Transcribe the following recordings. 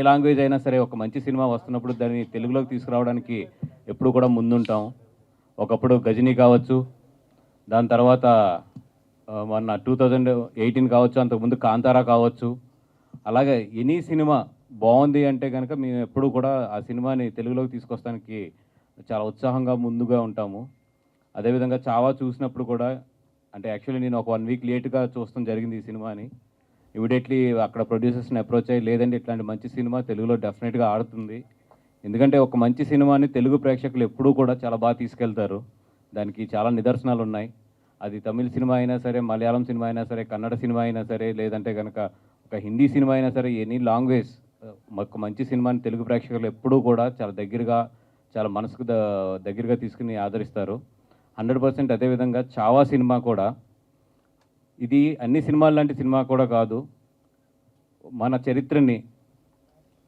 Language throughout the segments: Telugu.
ఏ లాంగ్వేజ్ అయినా సరే ఒక మంచి సినిమా వస్తున్నప్పుడు దాన్ని తెలుగులోకి తీసుకురావడానికి ఎప్పుడు కూడా ముందుంటాం. ఒకప్పుడు గజనీ కావచ్చు దాని తర్వాత మొన్న టూ థౌజండ్ ఎయిటీన్ కావచ్చు అంతకుముందు కాంతారా కావచ్చు. అలాగే ఎనీ సినిమా బాగుంది అంటే కనుక మేము ఎప్పుడు కూడా ఆ సినిమాని తెలుగులోకి తీసుకొస్తానికి చాలా ఉత్సాహంగా ముందుగా ఉంటాము. అదేవిధంగా చావా చూసినప్పుడు కూడా అంటే యాక్చువల్లీ నేను ఒక వన్ వీక్ లేట్గా చూస్తాం జరిగింది ఈ సినిమాని. ఇమీడియట్లీ అక్కడ ప్రొడ్యూసర్స్ని అప్రోచ్ అయ్యి లేదండి ఇట్లాంటి మంచి సినిమా తెలుగులో డెఫినెట్గా ఆడుతుంది. ఎందుకంటే ఒక మంచి సినిమాని తెలుగు ప్రేక్షకులు ఎప్పుడూ కూడా చాలా బాగా తీసుకెళ్తారు. దానికి చాలా నిదర్శనాలు ఉన్నాయి. అది తమిళ సినిమా అయినా సరే మలయాళం సినిమా అయినా సరే కన్నడ సినిమా అయినా సరే లేదంటే కనుక ఒక హిందీ సినిమా అయినా సరే ఎనీ లాంగ్వేజ్ ఒక మంచి సినిమాని తెలుగు ప్రేక్షకులు ఎప్పుడూ కూడా చాలా దగ్గరగా చాలా మనసుకు ద- దగ్గరగా తీసుకుని ఆదరిస్తారు. హండ్రెడ్ పర్సెంట్ అదేవిధంగా చావా సినిమా కూడా ఇది అన్ని సినిమాలు లాంటి సినిమా కూడా కాదు. మన చరిత్రని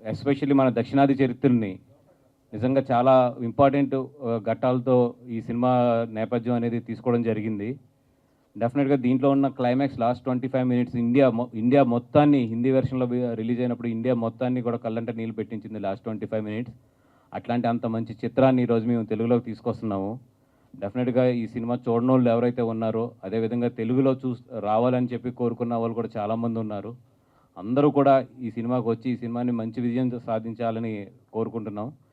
ఎస్పెషల్లీ మన దక్షిణాది చరిత్రని నిజంగా చాలా ఇంపార్టెంట్ ఘట్టాలతో ఈ సినిమా నేపథ్యం అనేది తీసుకోవడం జరిగింది. డెఫినెట్గా దీంట్లో ఉన్న climax last twenty five minutes India మొ- ఇండియా మొత్తాన్ని హిందీ వెర్షన్లో రిలీజ్ అయినప్పుడు ఇండియా మొత్తాన్ని కూడా కళ్ళంట నీళ్ళు పెట్టించింది లాస్ట్ ట్వంటీ ఫైవ్ మినిట్స్. అట్లాంటి అంత మంచి చిత్రాన్ని ఈరోజు మేము తెలుగులోకి తీసుకొస్తున్నాము. డెఫినెట్గా ఈ సినిమా చూడని వాళ్ళు ఎవరైతే ఉన్నారో అదేవిధంగా తెలుగులో చూ రావాలని చెప్పి కోరుకున్న వాళ్ళు కూడా చాలామంది ఉన్నారు. అందరూ కూడా ఈ సినిమాకి వచ్చి ఈ సినిమాని మంచి విజయం సాధించాలని కోరుకుంటున్నాం.